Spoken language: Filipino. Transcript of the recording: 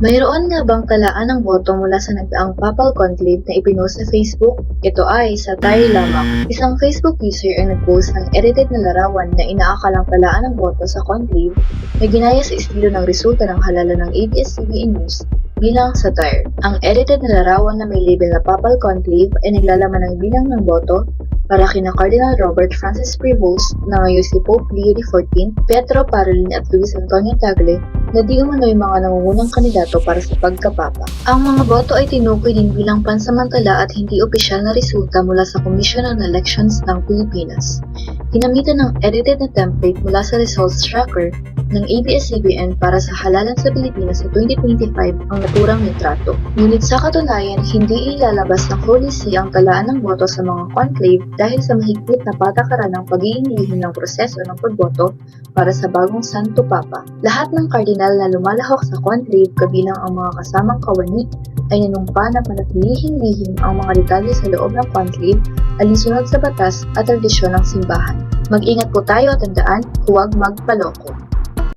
Mayroon nga bang talaan ng boto mula sa nagdaang papal conclave na ipinost sa Facebook? Ito ay sa Tari lamang. Isang Facebook user ang nagpost ng edited na larawan na inaakalang talaan ng boto sa conclave na ginaya sa estilo ng resulta ng halalan ng ABS-CBN News bilang satire. Ang edited na larawan na may label na Papal Conclave ay naglalaman ng bilang ng boto para kina Cardinal Robert Francis Prevost na ngayon si Pope Leo XIV, Pietro Parolin at Luis Antonio Tagle na di umano'y mga nangungunang kandidato para sa pagkapapa. Ang mga boto ay tinukoy din bilang pansamantala at hindi opisyal na resulta mula sa Commission on Elections ng Pilipinas. Ginamitan ng edited na template mula sa results tracker ng ABS-CBN para sa halalan sa Pilipinas sa 2025 ang naturang litrato. Ngunit sa katunayan, hindi ilalabas ng Holy See ang talaan ng boto sa mga conclave dahil sa mahigpit na patakaran ng pag-iinlihim ng proseso ng pagboto para sa bagong Santo Papa. Lahat ng kardinal na lumalahok sa conclave kabilang ang mga kasamang kawani ay nanumpa na panatilihing lihim ang mga detalye sa loob ng conclave alinsunod sa batas at tradisyon ng simbahan. Mag-ingat po tayo at tandaan, huwag magpaloko.